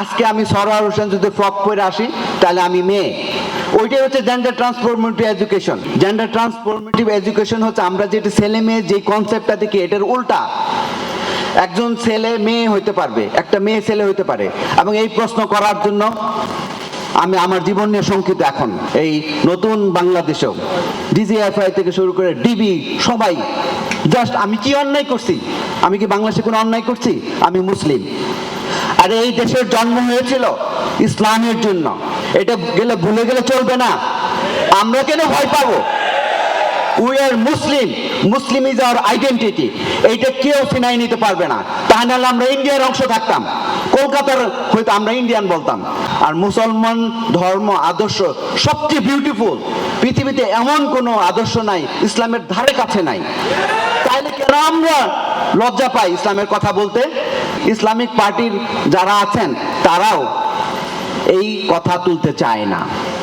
আজকে আমি সরোয়ার হোসেন যদি ফ্রক পরে আসি, তাহলে আমি মেয়ে। ওইটাই হচ্ছে gender transformative education gender transformative education হচ্ছে আমরা যেটা ছেলে মেয়ে যে কনসেপ্টটা দেখি, এটার উল্টা। একজন ছেলে মেয়ে হইতে পারবে, একটা মেয়ে ছেলে হইতে পারে। এবং এই প্রশ্ন করার জন্য আমি আমার জীবন নিয়ে শঙ্কিত এখন, এই নতুন বাংলাদেশেও। ডিজিএফআই থেকে শুরু করে ডিবি সবাই। জাস্ট আমি কি অন্যায় করছি? আমি কি বাংলাদেশে কোনো অন্যায় করছি? আমি মুসলিম। আর এই দেশের জন্ম হয়েছিল ইসলামের জন্য। এটা গেলে ভুলে গেলে চলবে না। আমরা কেন ভয় পাবো? We are Muslim Muslim is our identity এইটা কেউ ফিনাই নিতে পারবে না। তা নাহলে আমরা ইন্ডিয়ার অংশ থাকতাম। কলকাতার হয়তো আমরা ইন্ডিয়ান বলতাম। আর মুসলমান ধর্ম, আদর্শ সবচেয়ে বিউটিফুল পৃথিবীতে এমন কোনো আদর্শ নাই, ইসলামের ধারে কাছে নাই। তাইলে কেন আমরা লজ্জা পাই ইসলামের কথা বলতে? ইসলামিক পার্টির যারা আছেন, তারাও এই কথা তুলতে চায় না।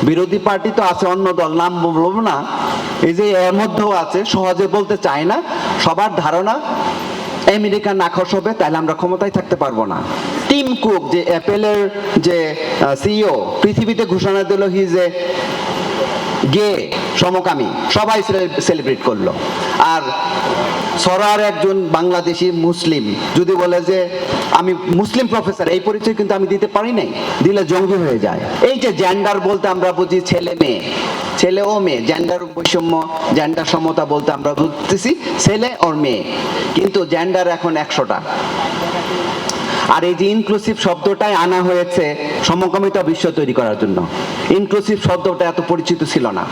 বিরোধী পার্টি তো আছে, অন্য দল নাম বলব না। এই যে এর মধ্যেও আছে, সহজে বলতে চায় না। সবার ধারণা, আমেরিকা নাখস হবে, তাহলে আমরা ক্ষমতায় থাকতে পারব না। টিম কুক, যে অ্যাপেলের যে সিইও পৃথিবীতে ঘোষণা দিল হিজ এ গে সমকামী, সবাই সেলিব্রেট করল। আর সরার একজন বাংলাদেশি মুসলিম, যদি বলে যে, আমি মুসলিম প্রফেসর এই পরিচয় কিন্তু আমি দিতে পারি নাই দিলে জঙ্গি হয়ে যায়। এই যে জেন্ডার বলতে আমরা বুঝি ছেলে মেয়ে, ছেলে ও মেয়ে জেন্ডার বৈষম্য জেন্ডার সমতা বলতে আমরা বুঝতেছি ছেলে ওর মেয়ে। কিন্তু জেন্ডার এখন একশোটা। আর এই যে ইনক্লুসিভ শব্দটাই আনা হয়েছে সমকামিতা বিশ্ব তৈরি করার জন্য। ইনক্লুসিভ শব্দটা এত পরিচিত ছিল না।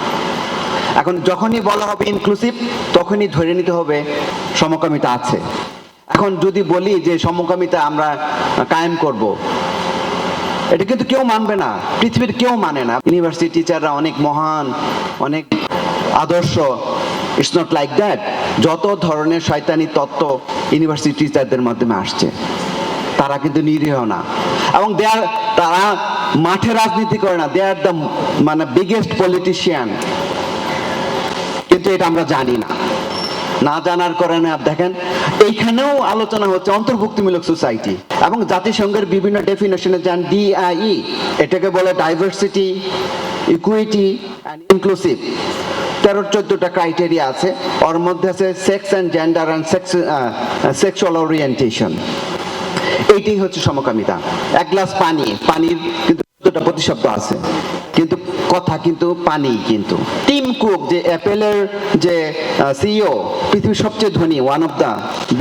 এখন যখনই বলা হবে ইনক্লুসিভ তখনই ধরে নিতে হবে সমকামিতা আছে। এখন যদি বলি যে সমকামিতা আমরা কায়েম করব, এটা কিন্তু কেউ মানবে না, পৃথিবীর কেউ মানে না। ইউনিভার্সিটি টিচাররা অনেক মহান, অনেক আদর্শ ইটস নট লাইক দ্যাট যত ধরনের শয়তানি তত্ত্ব ইউনিভার্সিটি টিচারদের মাধ্যমে আসছে। তারা কিন্তু নিরীহ না। এবং দে আর তারা মাঠে রাজনীতি করে না। দে আর দ্য মানে বিগেস্ট পলিটিশিয়ান কিন্তু এটা আমরা জানি না। না জানার কারণে আপ দেখেন, এইখানেও আলোচনা হচ্ছে অন্তর্ভুক্তিমূলক সোসাইটি এবং জাতিসংঘের বিভিন্ন ডেফিনেশনে যান ডিআই এটাকে বলে ডাইভার্সিটি ইকুইটি অ্যান্ড ইনক্লুসিভ তেরো চোদ্দটা ক্রাইটেরিয়া আছে। ওর মধ্যে আছে sex and gender and sex sexual orientation এইটাই হচ্ছে সমকামিতা। এক গ্লাস পানি, পানির কিন্তু প্রতিশব্দ আছে? কিন্তু কথা কিন্তু পানি কিন্তু। টিম কুক, যে অ্যাপেলের যে সিইও, পৃথিবীর সবচেয়ে ধনী one of the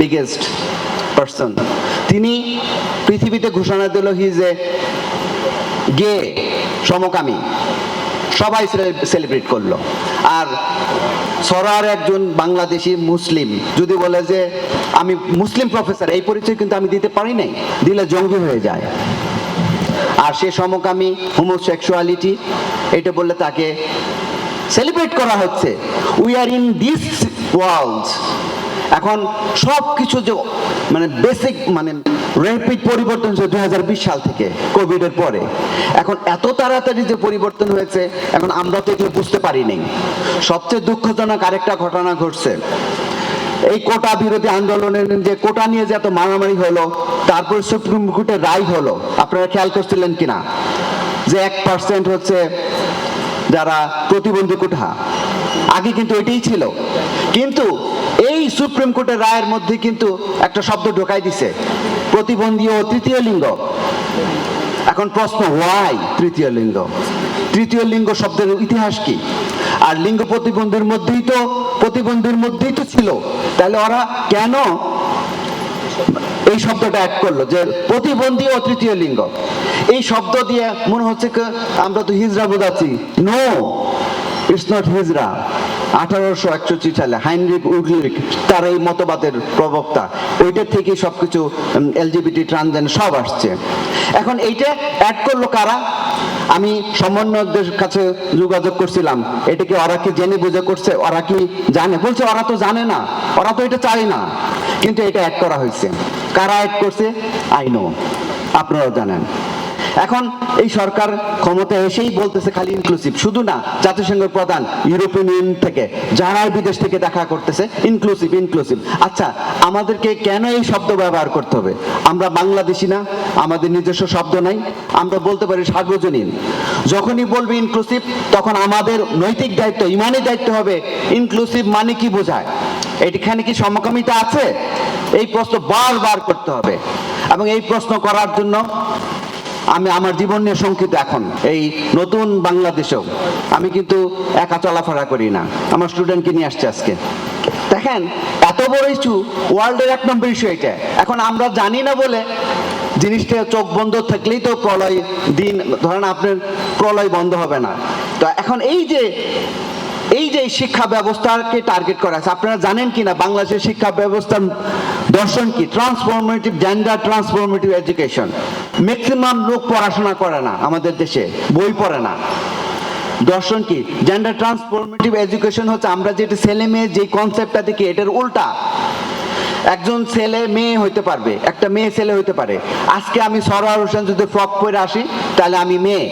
biggest person তিনি পৃথিবীতে ঘোষণা দিল হিজ যে গে সমকামী। সবাই সেলিব্রেট করল। আর সরার একজন বাংলাদেশি মুসলিম যদি বলে যে, আমি মুসলিম প্রফেসর এই পরিচয় কিন্তু আমি দিতে পারি নাই, দিলে জঙ্গি হয়ে যায়। আর সে সমকামী হোমোসেক্সুয়ালিটি এটা বললে তাকে সেলিব্রেট করা হচ্ছে। We are in this world এখন সব কিছু যে মানে বেসিক মানে র্যাপিড পরিবর্তন হয়েছে বিশ সাল থেকে কোভিডের পরে। এখন এত তাড়াতাড়ি যে পরিবর্তন হয়েছে, এখন আমরা তো এগুলো বুঝতে পারি নাই। সবচেয়ে দুঃখজনক আরেকটা ঘটনা ঘটছে। এই কোটা বিরোধী আন্দোলনের যে কোটা নিয়ে যে এত মারামারি হলো, তারপর সুপ্রিম কোর্টের রায় হলো, আপনারা খেয়াল করছিলেন কিনা? যে এক পার্সেন্ট হচ্ছে যারা প্রতিবন্ধী কোঠা আগে কিন্তু এটাই ছিল। কিন্তু এই সুপ্রিম কোর্টের রায়ের মধ্যে কিন্তু একটা শব্দ ঢোকাই দিছে, প্রতিবন্ধী ও তৃতীয় লিঙ্গ। এখন প্রশ্ন ওয়াই তৃতীয় লিঙ্গ? তৃতীয় লিঙ্গ শব্দের ইতিহাস কি? আর লিঙ্গ প্রতিবন্ধীর মধ্যেই তো, প্রতিবন্ধীর মধ্যেই তো ছিল। তাহলে ওরা কেন এই শব্দটা অ্যাড করল যে প্রতিবন্ধী ও তৃতীয় লিঙ্গ? এই শব্দ দিয়ে মনে হচ্ছে আমরা তো হিজরা বোঝাচ্ছি। নো ইটস নট হিজরা আঠারোশো একষট্টি সালে হাইনরিক উডলিক তার এই মতবাদের প্রবক্তা। ওইটার থেকে সবকিছু এলজিবিটি ট্রানজেন্ডার সব আসছে। এখন এইটা অ্যাড করল কারা? আমি সমন্বয়কদের কাছে যোগাযোগ করছিলাম। এটাকে ওরা কি জেনে বুঝে করছে? ওরা কি জানে? বলছে, ওরা তো জানে না। ওরা তো এটা চায় না। কিন্তু এটা অ্যাড করা হয়েছে। কারা অ্যাড করছে? আই নো আপনারাও জানেন। এখন এই সরকার ক্ষমতায় এসেই বলতেছে খালি ইনক্লুসিভ শুধু না জাতিসংঘের প্রধান ইউরোপিয়ান ইউনিয়ন থেকে, যারা বিদেশ থেকে দেখা করতেছে ইনক্লুসিভ ইনক্লুসিভ আচ্ছা আমাদেরকে কেন এই শব্দ ব্যবহার করতে হবে? আমরা বাংলাদেশি না, আমাদের নিজস্ব শব্দ নাই, আমরা বলতে পারি সার্বজনীন। যখনই বলবে ইনক্লুসিভ তখন আমাদের নৈতিক দায়িত্ব, ইমানি দায়িত্ব হবে ইনক্লুসিভ মানে কি বোঝায়? এখানে কি সমকামিতা আছে? এই প্রশ্ন বারবার করতে হবে। এবং এই প্রশ্ন করার জন্য আমি আমার জীবন নিয়ে শঙ্কিত এখন, এই নতুন বাংলাদেশেও। আমি কিন্তু একা চলাফেরা করি না। আমার স্টুডেন্টকে নিয়ে আসছে আজকে। দেখেন, এত বড় ইস্যু ওয়ার্ল্ডের এক নম্বর ইস্যু এটা এখন আমরা জানি না বলে জিনিসটা চোখ বন্ধ থাকলেই তো প্রলয় দিন, ধরেন আপনার প্রলয় বন্ধ হবে না। তো এখন এই যে এই যে শিক্ষা ব্যবস্থাকে টার্গেট করা আছে, আপনারা জানেন কি না বাংলাদেশের শিক্ষা ব্যবস্থার দর্শন কি? Transformative gender transformative education maximum লোক পড়াশোনা করে না আমাদের দেশে, বই পড়ে না। দর্শন কি? জেন্ডার ট্রান্সফরমেটিভ এডুকেশন হচ্ছে আমরা যেটা ছেলে মেয়ে যে কনসেপ্টটা দেখি, এটার উল্টা। একজন ছেলে মেয়ে হইতে পারবে, একটা মেয়ে ছেলে হইতে পারে। আজকে আমি সরোয়ার হোসেন যদি ফ্রক পরে আসি, তাহলে আমি মেয়ে।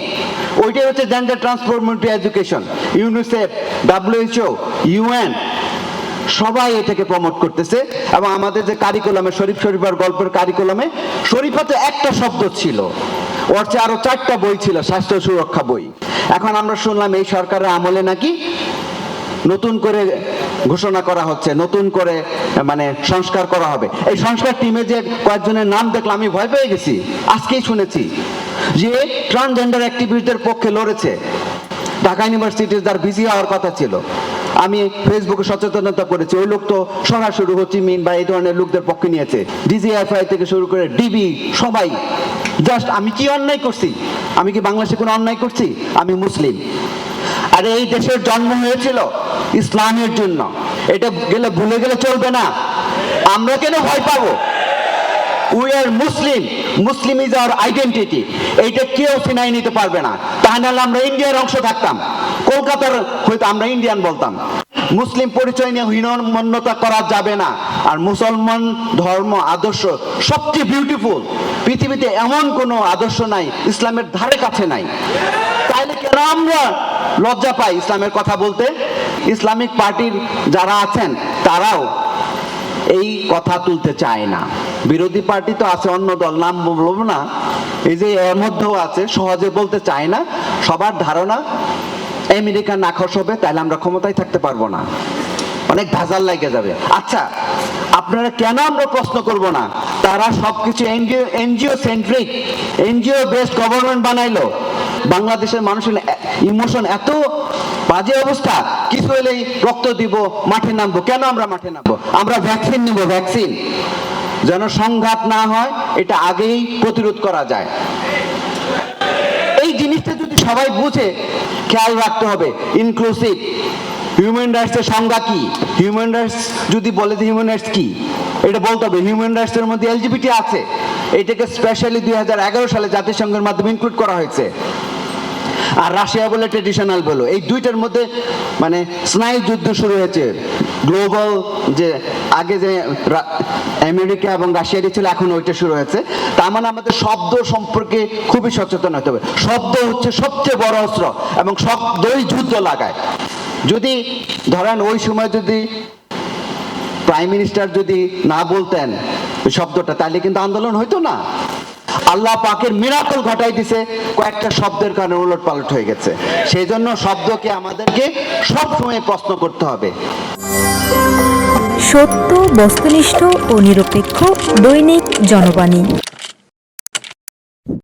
ওইটাই হচ্ছে gender transformative education UNICEF WHO UN সবাই এটাকে প্রমোট করতেছে এবং আমাদের যে কারিকুলামে শরীফ শরীফার গল্পের কারিকুলামে শরীফাতে একটা শব্দ ছিল। ওর চেয়ে আরও চারটা বই ছিল, স্বাস্থ্য সুরক্ষা বই। এখন আমরা শুনলাম, এই সরকারের আমলে নাকি নতুন করে ঘোষণা করা হচ্ছে, নতুন করে মানে সংস্কার করা হবে। এই সংস্কার টিমে যে কয়েকজনের নাম দেখলাম, আমি ভয় পেয়ে গেছি। আজকেই শুনেছি যে ট্রান্সজেন্ডার অ্যাক্টিভিস্টদের পক্ষে লড়েছে। ঢাকা ইউনিভার্সিটির যার বিজি হওয়ার কথা ছিল। আমি ফেসবুকে সচেতনতা করেছি। ওই লোক তো সরাসরি হচিমিন বা এই ধরনের লোকদের পক্ষে নিয়েছে। ডিজিএফআই থেকে শুরু করে ডিবি সবাই। জাস্ট আমি কি অন্যায় করছি? আমি কি বাংলাদেশে কোনো অন্যায় করছি? আমি মুসলিম। আর, এই দেশের জন্ম হয়েছিল। ইসলামের জন্য। এটা গেলে ভুলে গেলে চলবে না। আমরা কেন ভয় পাবো? We are Muslim Muslim is our identity এইটা কেউ নিতে পারবে না। নাহলে আমরা ইন্ডিয়ার অংশ থাকতাম। কলকাতার হয়তো আমরা ইন্ডিয়ান বলতাম। মুসলিম পরিচয় নিয়ে হীনমন্যতা করা যাবে না। আর মুসলমান ধর্ম, আদর্শ সবচেয়ে বিউটিফুল পৃথিবীতে এমন কোনো আদর্শ নাই, ইসলামের ধারে কাছে নাই। তাইলে কেন আমরা লজ্জা পাই ইসলামের কথা বলতে? ইসলামিক পার্টির যারা আছেন, তারাও এই কথা তুলতে চায় না। বিরোধী পার্টি তো আছে, অন্য দল, নাম বলব না। এই যে এর মধ্যেও আছে, সহজে বলতে চায় না। সবার ধারণা আমেরিকা নাখস হবে, তাহলে আমরা ক্ষমতায় থাকতে পারব না। অনেক ভেজাল লাগে যাবে। আচ্ছা আপনারা কেন আমরা প্রশ্ন করব না? তারা সবকিছু NGO NGO centric NGO based government বানাইলো। বাংলাদেশের মানুষের ইমোশন এত বাজে অবস্থা, কিছু হলেই রক্ত দিব, মাঠে নামবো। কেন আমরা মাঠে নামবো? আমরা ভ্যাকসিন নিব ভ্যাকসিন যেন সংঘাত না হয়, এটা আগেই প্রতিরোধ করা যায়। এই জিনিসটা যদি সবাই বুঝে, খেয়াল রাখতে হবে ইনক্লুসিভ হিউম্যান রাইটসের সংজ্ঞা কি? হিউম্যান রাইটস যদি বলে যে হিউম্যান রাইটস কি, এটা বলতে হবে হিউম্যান রাইটসের মধ্যে এলজিবিটি আছে। এটাকে স্পেশালি দুই হাজার এগারো সালে জাতিসংঘের মাধ্যমে ইনক্লুড করা হয়েছে। আর রাশিয়া বলে ট্রেডিশনাল বলো। এই দুইটার মধ্যে মানে স্নায়ু যুদ্ধ শুরু হয়েছে। গ্লোবাল যে আগে যে আমেরিকা এবং রাশিয়ারই ছিল, এখন ওইটা শুরু হয়েছে। তার মানে আমাদের শব্দ সম্পর্কে খুবই সচেতন হতে হবে। শব্দ হচ্ছে সবচেয়ে বড় অস্ত্র এবং শব্দই যুদ্ধ লাগায়। যদি ধরেন ওই সময় যদি প্রাইম মিনিস্টার যদি না বলতেন শব্দটা, তাহলে কিন্তু আন্দোলন হইতো না। আল্লাহ পাকের মিরাকল ঘটাই দিছে। কয়েকটা শব্দের কারণে উলট পালট হয়ে গেছে। সেই জন্য শব্দকে আমাদেরকে সব সময় প্রশ্ন করতে হবে। সত্য, বস্তুনিষ্ঠ ও নিরপেক্ষ দৈনিক জনবাণী।